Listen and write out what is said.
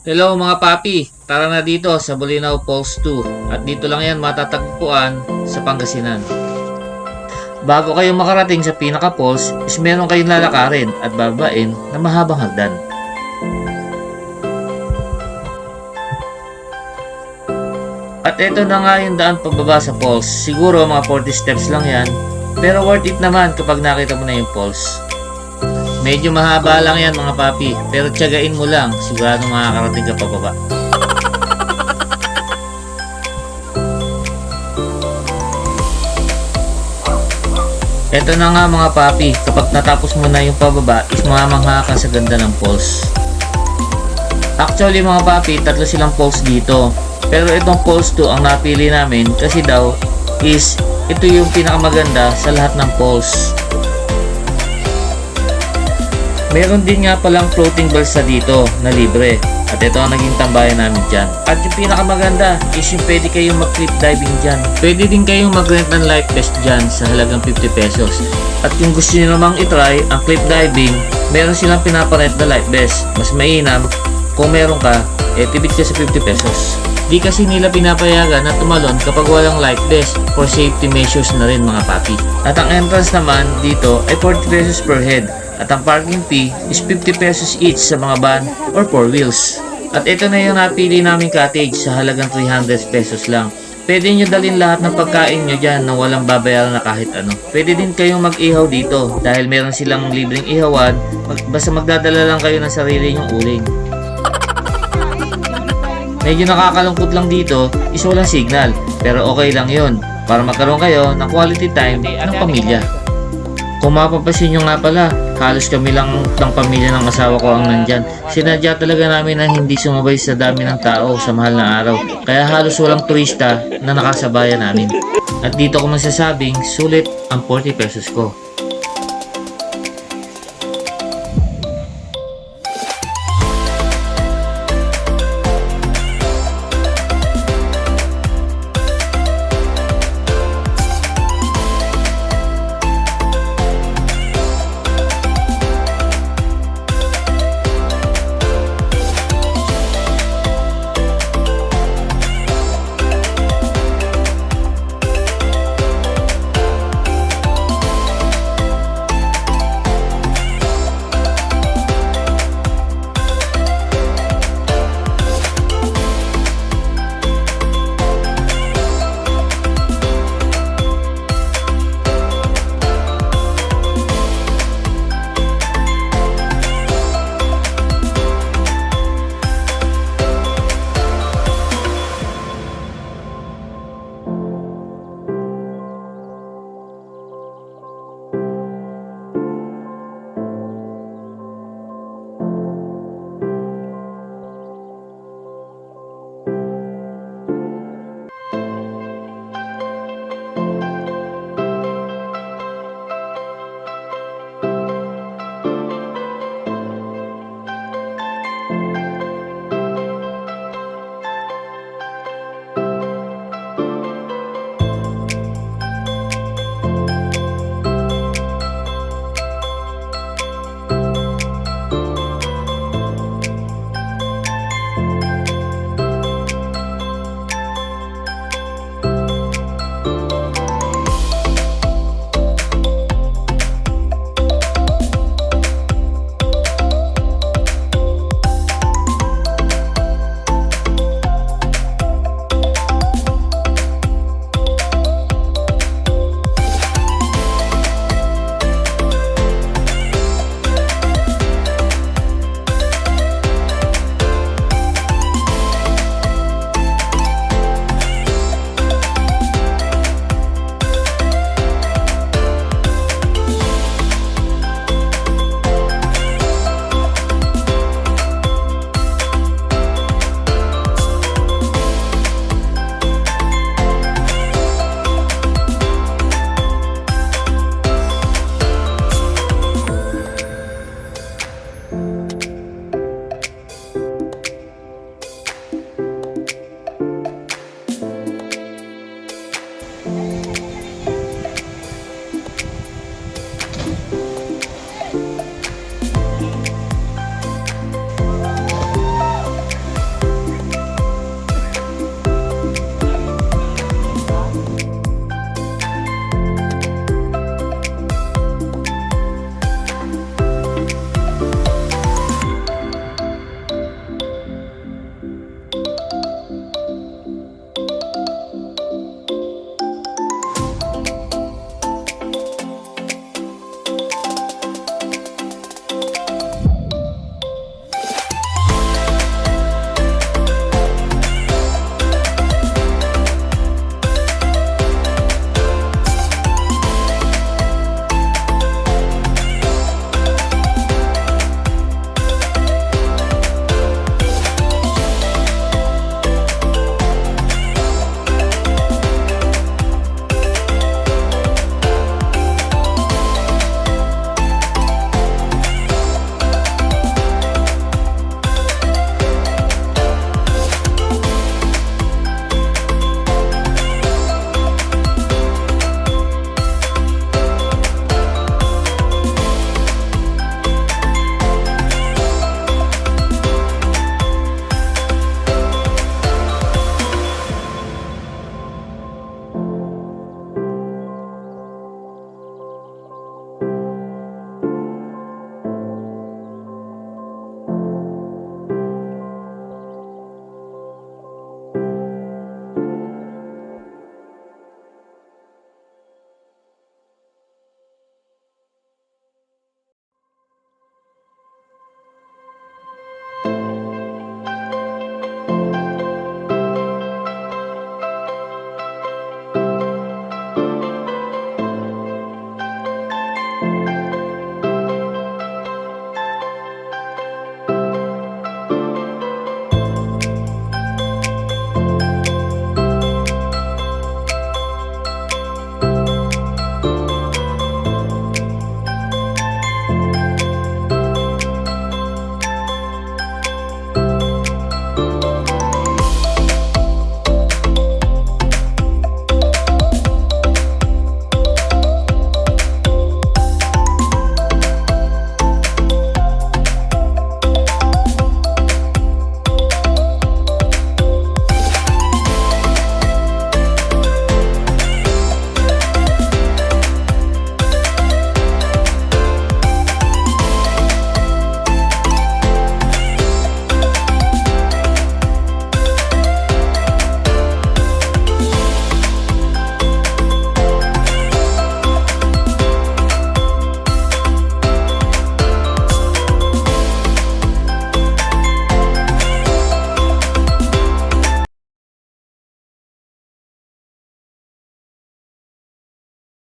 Hello mga papi, tara na dito sa Bulinaw Falls 2 at dito lang yan matatagpuan sa Pangasinan. Bago kayo makarating sa pinaka falls is meron kayong lalakarin at babain na mahabang hagdan. At ito na nga yung daan pababa sa falls. Siguro mga 40 steps lang yan. Pero worth it naman kapag nakita mo na yung falls. Medyo mahaba lang yan mga papi, pero tiyagain mo lang, sigurado makakarating ka pababa. Ito na nga mga papi, kapag natapos mo na yung pababa, is mamangha ka sa ganda ng falls. Actually mga papi, tatlo silang falls dito. Pero itong falls 2 ang napili namin kasi daw is ito yung pinakamaganda sa lahat ng falls. Meron din nga palang floating balsa dito na libre. At ito ang naging tambayan namin dyan. At yung pinakamaganda is yung pwede kayong mag-cliff diving dyan. Pwede din kayong mag-rent ng life vest dyan sa halagang 50 pesos. At kung gusto nyo namang itry ang cliff diving, meron silang pinaparent na life vest. Mas mainam kung meron ka, eh tibit ka sa 50 pesos. Di kasi nila pinapayagan na tumalon kapag walang life vest for safety measures na rin mga papi. At ang entrance naman dito ay 40 pesos per head at ang parking fee is 50 pesos each sa mga van or 4 wheels. At ito na yung napili naming cottage sa halagang 300 pesos lang. Pwede nyo dalhin lahat ng pagkain nyo dyan na walang babayaran na kahit ano. Pwede din kayong mag-ihaw dito dahil meron silang libreng ihawan mag- basta magdadala lang kayo ng sarili nyong uling. Medyo nakakalungkot lang dito is walang signal pero okay lang yon para magkaroon kayo ng quality time ng pamilya. Kung mapapansin nyo nga pala, halos kami lang ng pamilya ng asawa ko ang nandyan. Sinadya talaga namin na hindi sumabay sa dami ng tao sa mahal na araw. Kaya halos walang turista na nakasabayan namin. At dito ko masasabing, sulit ang 40 pesos ko.